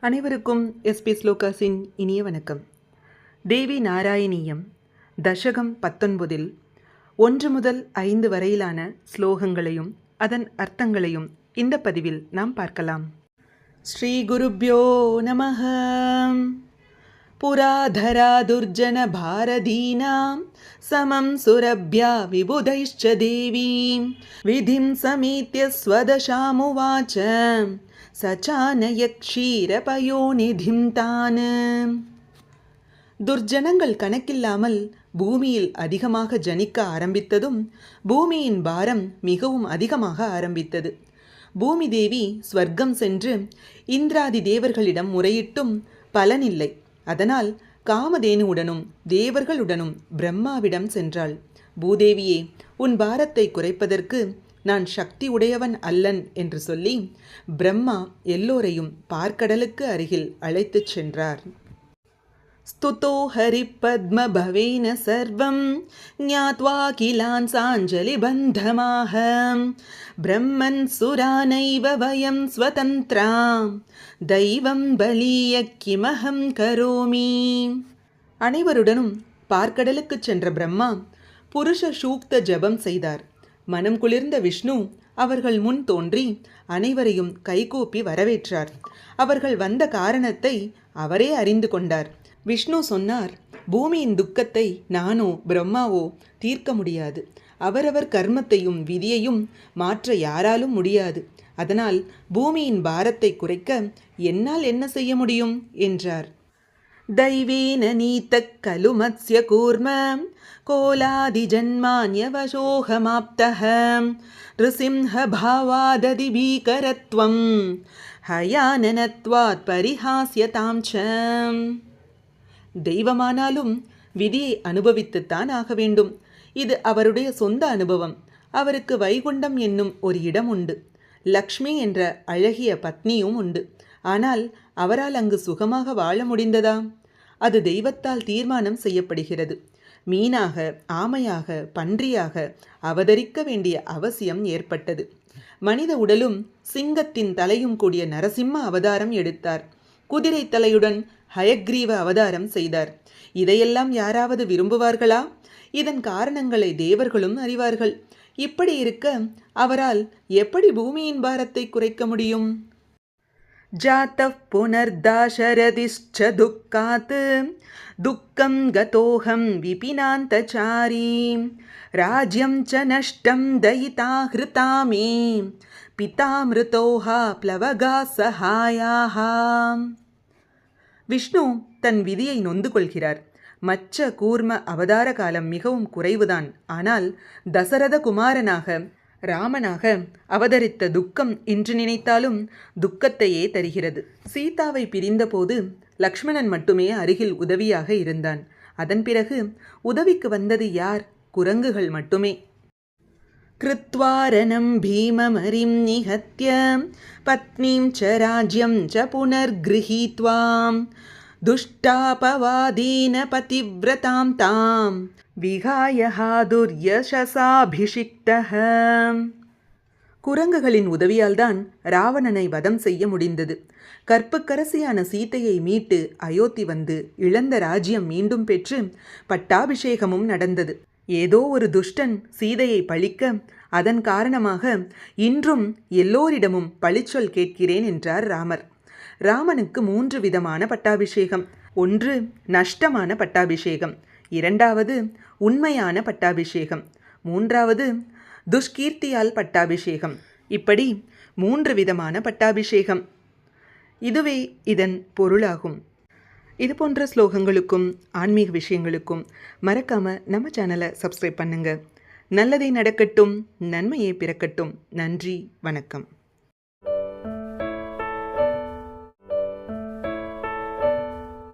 அனைவருக்கும் எஸ்பி ஸ்லோகாஸின் இனிய வணக்கம். தேவி நாராயணியம் தசகம் பத்தொன்பதில் ஒன்று முதல் ஐந்து வரையிலான ஸ்லோகங்களையும் அதன் அர்த்தங்களையும் இந்த பதிவில் நாம் பார்க்கலாம். ஸ்ரீ குருப்யோ நம புராதராதுர்ஜன பாரதீனாம் சமம் சுரப்யா விபுதைஷ்ச தேவீம். விதிம் சமீத்திய ஸ்வதசாமுவாச்ச. சச்சானயக்ஷீரபயோநிதிம் தான். துர்ஜனங்கள் கணக்கில்லாமல் பூமியில் அதிகமாக ஜனிக்க ஆரம்பித்ததும் பூமியின் பாரம் மிகவும் அதிகமாக ஆரம்பித்தது. பூமி தேவி ஸ்வர்க்கம் சென்று இந்திராதி தேவர்களிடம் முறையிட்டும் பலனில்லை. அதனால் காமதேனுவுடனும் தேவர்களுடனும் பிரம்மாவிடம் சென்றாள். பூதேவியே உன் பாரத்தை குறைப்பதற்கு நான் சக்தி உடையவன் அல்லன் என்று சொல்லி பிரம்மா எல்லோரையும் பார்க்கடலுக்கு அருகில் அழைத்துச் சென்றார் स्तुतो हरिपद्मभवेन सर्वं ज्ञात्वा किलान् साञ्जलिबन्धमाह ब्रह्मन् सुरानैव वयं स्वतन्त्रां दैवं बलीय किमहं करोमि அனைவருடனும் பார்க்கடலுக்குச் சென்ற பிரம்மா புருஷ சூக்த ஜபம் செய்தார் மனம் குளிர்ந்த விஷ்ணு அவர்கள் முன் தோன்றி அனைவரையும் கைகூப்பி வரவேற்றார். அவர்கள் வந்த காரணத்தை அவரே அறிந்து கொண்டார். விஷ்ணு சொன்னார் பூமியின் துக்கத்தை நானோ பிரம்மாவோ தீர்க்க முடியாது. அவரவர் கர்மத்தையும் விதியையும் மாற்ற யாராலும் முடியாது. அதனால் பூமியின் பாரத்தை குறைக்க என்னால் என்ன செய்ய முடியும்? என்றார். दैवेन नीतः खलु मत्स्यकूर्म कोलादिजन्मान्यवशोहमाप्तः नृसिंहभावादधिभीकरत्वं हयाननत्वात् परिहास्यतां च தெய்வமானாலும் விதியை அனுபவித்துத்தான் ஆக வேண்டும் இது அவருடைய சொந்த அனுபவம் அவருக்கு வைகுண்டம் என்னும் ஒரு இடம் உண்டு லக்ஷ்மி என்ற அழகிய பத்னியும் உண்டு ஆனால் அவரால் அங்கு சுகமாக வாழ முடிந்ததா? அது தெய்வத்தால் தீர்மானம் செய்யப்படுகிறது. மீனாக ஆமையாக பன்றியாக அவதரிக்க வேண்டிய அவசியம் ஏற்பட்டது. மனித உடலும் சிங்கத்தின் தலையும் கூடிய நரசிம்ம அவதாரம் எடுத்தார். குதிரை தலையுடன் ஹயக்ரீவ அவதாரம் செய்தார். இதையெல்லாம் யாராவது விரும்புவார்களா? இதன் காரணங்களை தேவர்களும் அறிவார்கள். இப்படி இருக்க அவரால் எப்படி பூமியின் பாரத்தை குறைக்க முடியும்? जातः पुनर्दाशरदिश्च दुःखात् दुःखं गतोऽहं विपिनान्तचारी राज्यं च नष्टं दयिता हृता मे पितामृतोः प्लवगा सहायाः விஷ்ணு தன் விதியை நொந்து கொள்கிறார் மச்ச கூர்ம அவதார காலம் மிகவும் குறைவுதான் ஆனால் தசரத குமாரனாக ராமனாக அவதரித்த துக்கம் இன்று நினைத்தாலும் துக்கத்தையே தருகிறது. சீதாவை பிரிந்தபோது லக்ஷ்மணன் மட்டுமே அருகில் உதவியாக இருந்தான். அதன் பிறகு உதவிக்கு வந்தது யார்? குரங்குகள் மட்டுமே. கிருத்வாரணம் பீமமரிம் நிகத்திய பத்னீம் ச ராஜ்யம் ச புனர்கிருஹீத்வாம். दुष्टापवादीन पतिव्रतां तां विहाय हादुर्यशसाभिषिक्तः குரங்குகளின் உதவியால்தான் ராவணனை வதம் செய்ய முடிந்தது கற்புக்கரசியான சீத்தையை மீட்டு அயோத்தி வந்து இழந்த ராஜ்யம் மீண்டும் பெற்று பட்டாபிஷேகமும் நடந்தது ஏதோ ஒரு துஷ்டன் சீதையை பழிக்க அதன் காரணமாக இன்றும் எல்லோரிடமும் பழிச்சொல் கேட்கிறேன் என்றார் ராமர் ராமனுக்கு மூன்று விதமான பட்டாபிஷேகம். ஒன்று நஷ்டமான பட்டாபிஷேகம். இரண்டாவது உண்மையான பட்டாபிஷேகம். மூன்றாவது துஷ்கீர்த்தியால் பட்டாபிஷேகம். இப்படி மூன்று விதமான பட்டாபிஷேகம். இதுவே இதன் பொருளாகும். இது போன்ற ஸ்லோகங்களுக்கும் ஆன்மீக விஷயங்களுக்கும் மறக்காம நம்ம சேனலை சப்ஸ்கிரைப் பண்ணுங்க. நல்லதே நடக்கட்டும் நன்மையே பிறக்கட்டும். நன்றி வணக்கம்.